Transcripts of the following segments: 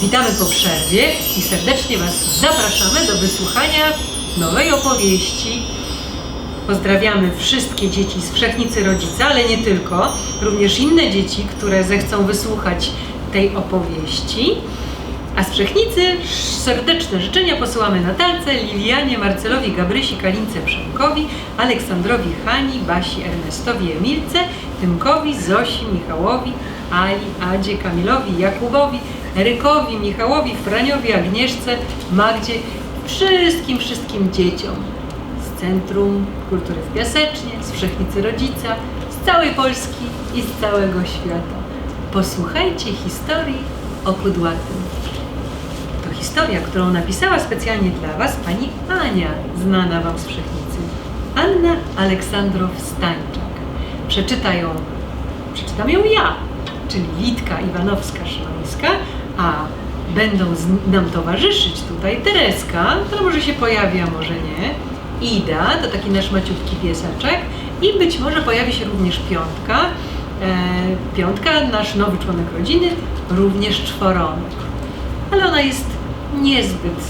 Witamy po przerwie i serdecznie Was zapraszamy do wysłuchania nowej opowieści. Pozdrawiamy wszystkie dzieci z Wszechnicy Rodzica, ale nie tylko, również inne dzieci, które zechcą wysłuchać tej opowieści. A z Wszechnicy serdeczne życzenia posyłamy Natalce, Lilianie, Marcelowi, Gabrysi, Kalince, Przemkowi, Aleksandrowi, Hani, Basi, Ernestowi, Emilce, Tymkowi, Zosi, Michałowi, Ali, Adzie, Kamilowi, Jakubowi, Erykowi, Michałowi, Franiowi, Agnieszce, Magdzie, wszystkim, wszystkim dzieciom z Centrum Kultury w Piasecznie, z Wszechnicy Rodzica, z całej Polski i z całego świata. Posłuchajcie historii o kudłatym. To historia, którą napisała specjalnie dla Was pani Ania, znana Wam z Wszechnicy. Anna Aleksandrow-Stańczak. Przeczyta ją, przeczytam ją ja, czyli Witka Iwanowska-Szymańska, a będą nam towarzyszyć tutaj Tereska, która może się pojawi, a może nie, Ida, to taki nasz maciutki piesaczek i być może pojawi się również Piątka, e, Piątka, nasz nowy członek rodziny, również czworonek ale ona jest niezbyt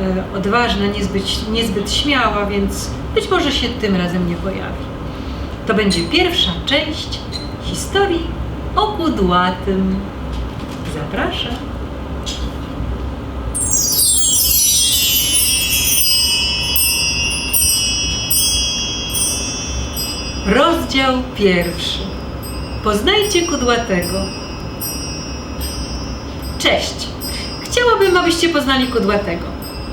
e, odważna, niezbyt, niezbyt śmiała, więc być może się tym razem nie pojawi. To będzie pierwsza część historii o kudłatym. Zapraszam. Rozdział pierwszy. Poznajcie kudłatego. Cześć. Chciałabym, abyście poznali kudłatego.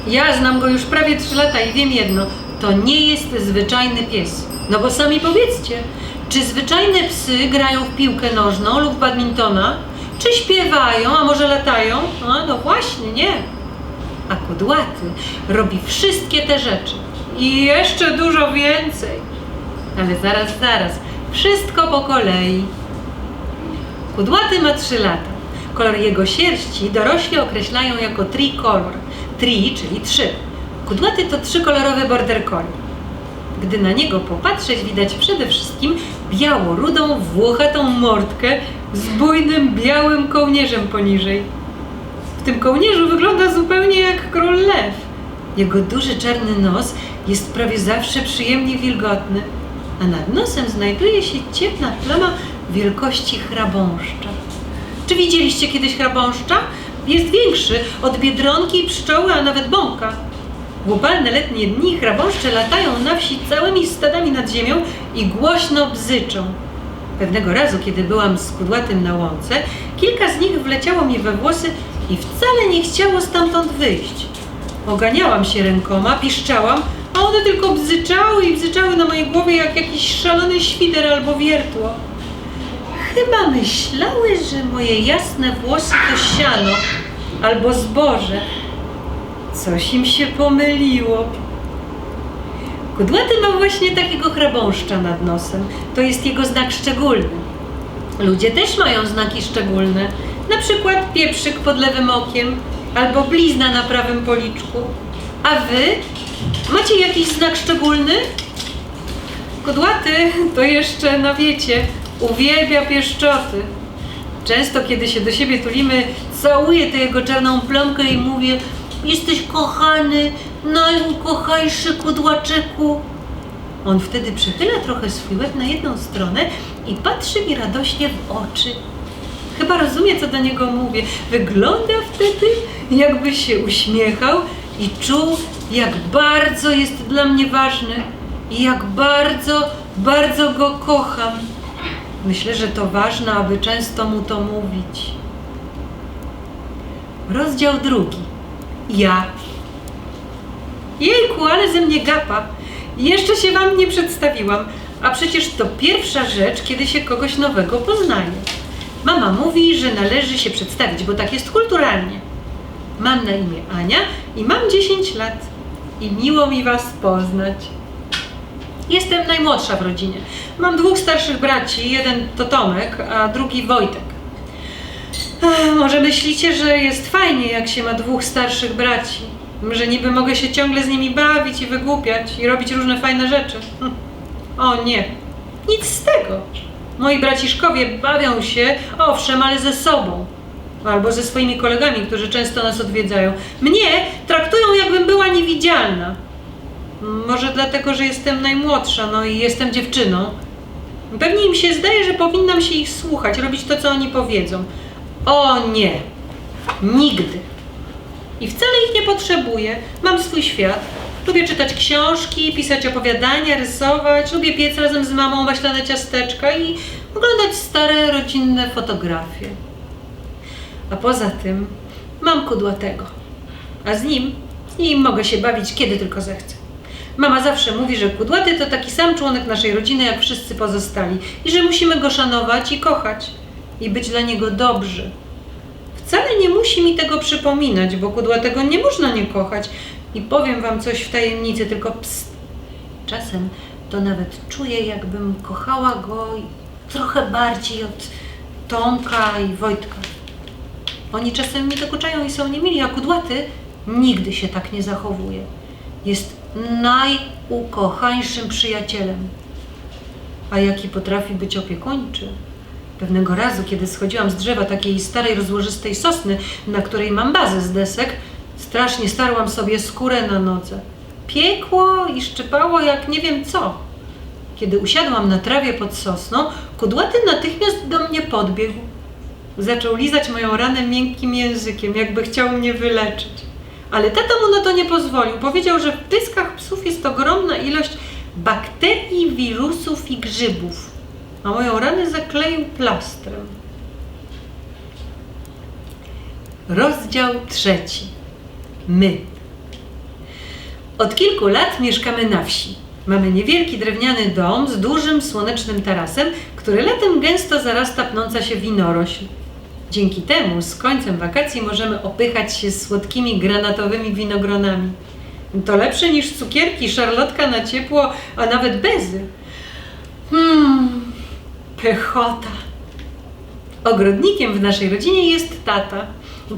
Ja znam go już prawie 3 lata i wiem jedno. To nie jest zwyczajny pies. No bo sami powiedzcie, czy zwyczajne psy grają w piłkę nożną lub badmintona? Czy śpiewają, a może latają? A, no właśnie, nie. A kudłaty robi wszystkie te rzeczy. I jeszcze dużo więcej. Ale zaraz, zaraz. Wszystko po kolei. Kudłaty ma 3 lata. Kolor jego sierści dorośli określają jako tricolor. Tri, czyli trzy. Kudłaty to trzykolorowy border collie. Gdy na niego popatrzeć, widać przede wszystkim biało-rudą, włochatą mordkę z bujnym, białym kołnierzem poniżej. W tym kołnierzu wygląda zupełnie jak król lew. Jego duży czarny nos jest prawie zawsze przyjemnie wilgotny, a nad nosem znajduje się ciepła plama wielkości chrabąszcza. Czy widzieliście kiedyś chrabąszcza? Jest większy od biedronki, pszczoły, a nawet bąka. W upalne letnie dni chrabąszcze latają na wsi całymi stadami nad ziemią i głośno bzyczą. Pewnego razu, kiedy byłam z kudłatym na łące, kilka z nich wleciało mi we włosy i wcale nie chciało stamtąd wyjść. Oganiałam się rękoma, piszczałam, a one tylko bzyczały i bzyczały na mojej głowie jak jakiś szalony świder albo wiertło. Chyba myślały, że moje jasne włosy to siano albo zboże. Coś im się pomyliło. Kudłaty ma właśnie takiego chrabąszcza nad nosem. To jest jego znak szczególny. Ludzie też mają znaki szczególne. Na przykład pieprzyk pod lewym okiem albo blizna na prawym policzku. A wy? Macie jakiś znak szczególny? Kudłaty to jeszcze, no wiecie, uwielbia pieszczoty. Często, kiedy się do siebie tulimy, całuję tę jego czarną plomkę i mówię Jesteś kochany, najukochajszy kudłaczyku. On wtedy przychyla trochę swój łeb na jedną stronę i patrzy mi radośnie w oczy. Chyba rozumie, co do niego mówię. Wygląda wtedy, jakby się uśmiechał i czuł, jak bardzo jest dla mnie ważny i jak bardzo, bardzo go kocham. Myślę, że to ważne, aby często mu to mówić. Rozdział drugi. Ja. Jejku, ale ze mnie gapa. Jeszcze się wam nie przedstawiłam, a przecież to pierwsza rzecz, kiedy się kogoś nowego poznaje. Mama mówi, że należy się przedstawić, bo tak jest kulturalnie. Mam na imię Ania i mam 10 lat. I miło mi was poznać. Jestem najmłodsza w rodzinie. Mam dwóch starszych braci, jeden to Tomek, a drugi Wojtek. Może myślicie, że jest fajnie, jak się ma dwóch starszych braci. Że niby mogę się ciągle z nimi bawić i wygłupiać i robić różne fajne rzeczy. O nie, nic z tego. Moi braciszkowie bawią się, owszem, ale ze sobą. albo ze swoimi kolegami, którzy często nas odwiedzają. Mnie traktują, jakbym była niewidzialna. Może dlatego, że jestem najmłodsza, no i jestem dziewczyną. Pewnie im się zdaje, że powinnam się ich słuchać, robić to, co oni powiedzą. O nie, nigdy. I wcale ich nie potrzebuję. Mam swój świat. Lubię czytać książki, pisać opowiadania, rysować. Lubię piec razem z mamą maślane ciasteczka i oglądać stare rodzinne fotografie. A poza tym mam kudłatego. A z nim, z nim mogę się bawić kiedy tylko zechcę. Mama zawsze mówi, że kudłaty to taki sam członek naszej rodziny jak wszyscy pozostali i że musimy go szanować i kochać i być dla niego dobrzy. Wcale nie musi mi tego przypominać, bo kudłatego nie można nie kochać. I powiem wam coś w tajemnicy, tylko pst. Czasem to nawet czuję, jakbym kochała go trochę bardziej od Tomka i Wojtka. Oni czasem mi dokuczają i są niemili, a kudłaty nigdy się tak nie zachowuje. Jest najukochańszym przyjacielem. A jaki potrafi być opiekuńczy? Pewnego razu, kiedy schodziłam z drzewa takiej starej, rozłożystej sosny, na której mam bazę z desek, strasznie starłam sobie skórę na nodze. Piekło i szczypało jak nie wiem co. Kiedy usiadłam na trawie pod sosną, kudłaty natychmiast do mnie podbiegł. Zaczął lizać moją ranę miękkim językiem, jakby chciał mnie wyleczyć. Ale tata mu na to nie pozwolił. Powiedział, że w pyskach psów jest ogromna ilość bakterii, wirusów i grzybów. A moją ranę zakleił plastrem. Rozdział trzeci. My. Od kilku lat mieszkamy na wsi. Mamy niewielki drewniany dom z dużym słonecznym tarasem, który latem gęsto zarasta pnąca się winorośl. Dzięki temu z końcem wakacji możemy opychać się słodkimi granatowymi winogronami. To lepsze niż cukierki, szarlotka na ciepło, a nawet bezy. Pychota. Ogrodnikiem w naszej rodzinie jest tata.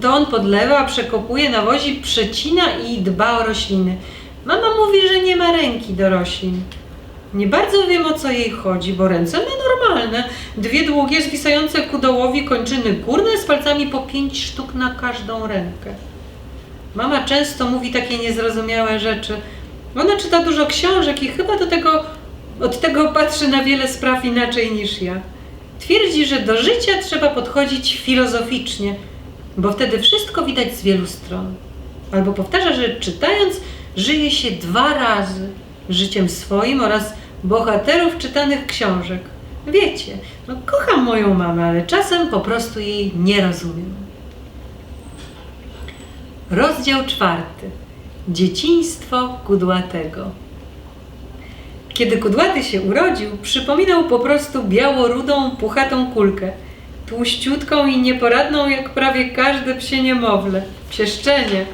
To on podlewa, przekopuje, nawozi, przecina i dba o rośliny. Mama mówi, że nie ma ręki do roślin. Nie bardzo wiem o co jej chodzi, bo ręce ma normalne. Dwie długie, zwisające ku dołowi kończyny górne z palcami po pięć sztuk na każdą rękę. Mama często mówi takie niezrozumiałe rzeczy. Ona czyta dużo książek i chyba do tego, od tego patrzy na wiele spraw inaczej niż ja. Twierdzi, że do życia trzeba podchodzić filozoficznie, bo wtedy wszystko widać z wielu stron. Albo powtarza, że czytając żyje się dwa razy życiem swoim oraz bohaterów czytanych książek. Wiecie, no kocham moją mamę, ale czasem po prostu jej nie rozumiem. Rozdział czwarty. Dzieciństwo kudłatego. Kiedy kudłaty się urodził, przypominał po prostu biało-rudą, puchatą kulkę. Tłuściutką i nieporadną jak prawie każde psie niemowlę. Pieszczenie.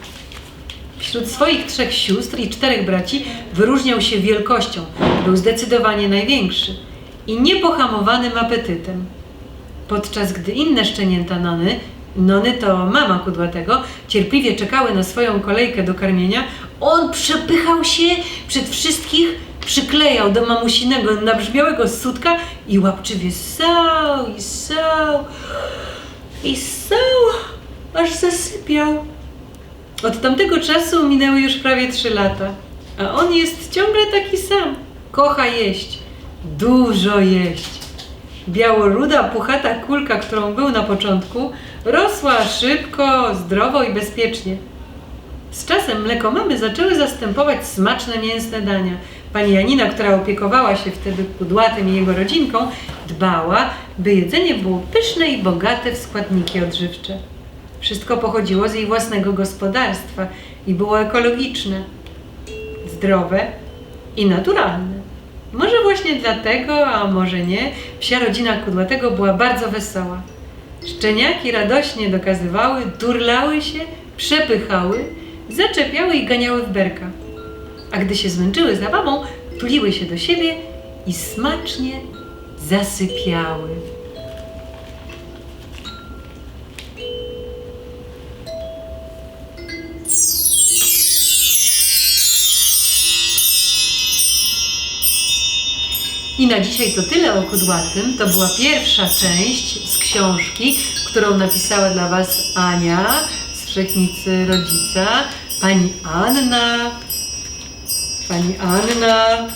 Wśród swoich trzech sióstr i czterech braci wyróżniał się wielkością. Był zdecydowanie największy i niepohamowanym apetytem. Podczas gdy inne szczenięta nony, nony to mama kudłatego, cierpliwie czekały na swoją kolejkę do karmienia, on przepychał się przed wszystkich, przyklejał do mamusinego nabrzmiałego sutka i łapczywie ssał i ssał i ssał, aż zasypiał. Od tamtego czasu minęły już prawie trzy lata, a on jest ciągle taki sam. Kocha jeść, dużo jeść. Białoruda, puchata kulka, którą był na początku, rosła szybko, zdrowo i bezpiecznie. Z czasem mleko mamy zaczęły zastępować smaczne mięsne dania. Pani Janina, która opiekowała się wtedy kudłatym i jego rodzinką, dbała, by jedzenie było pyszne i bogate w składniki odżywcze. Wszystko pochodziło z jej własnego gospodarstwa i było ekologiczne, zdrowe i naturalne. Może właśnie dlatego, a może nie, psia rodzina kudłatego była bardzo wesoła. Szczeniaki radośnie dokazywały, turlały się, przepychały, zaczepiały i ganiały w berka. A gdy się zmęczyły zabawą, tuliły się do siebie i smacznie zasypiały. I na dzisiaj to tyle o kudłatym. To była pierwsza część z książki, którą napisała dla Was Ania z Wszechnicy Rodzica, pani Anna, pani Anna,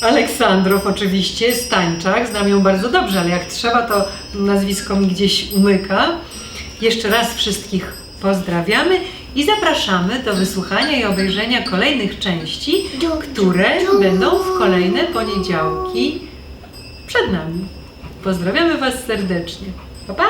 Aleksandrow oczywiście, Stańczak, znam ją bardzo dobrze, ale jak trzeba, to nazwisko mi gdzieś umyka. Jeszcze raz wszystkich pozdrawiamy i zapraszamy do wysłuchania i obejrzenia kolejnych części, które będą w kolejne poniedziałki przed nami. Pozdrawiamy Was serdecznie. Pa, pa!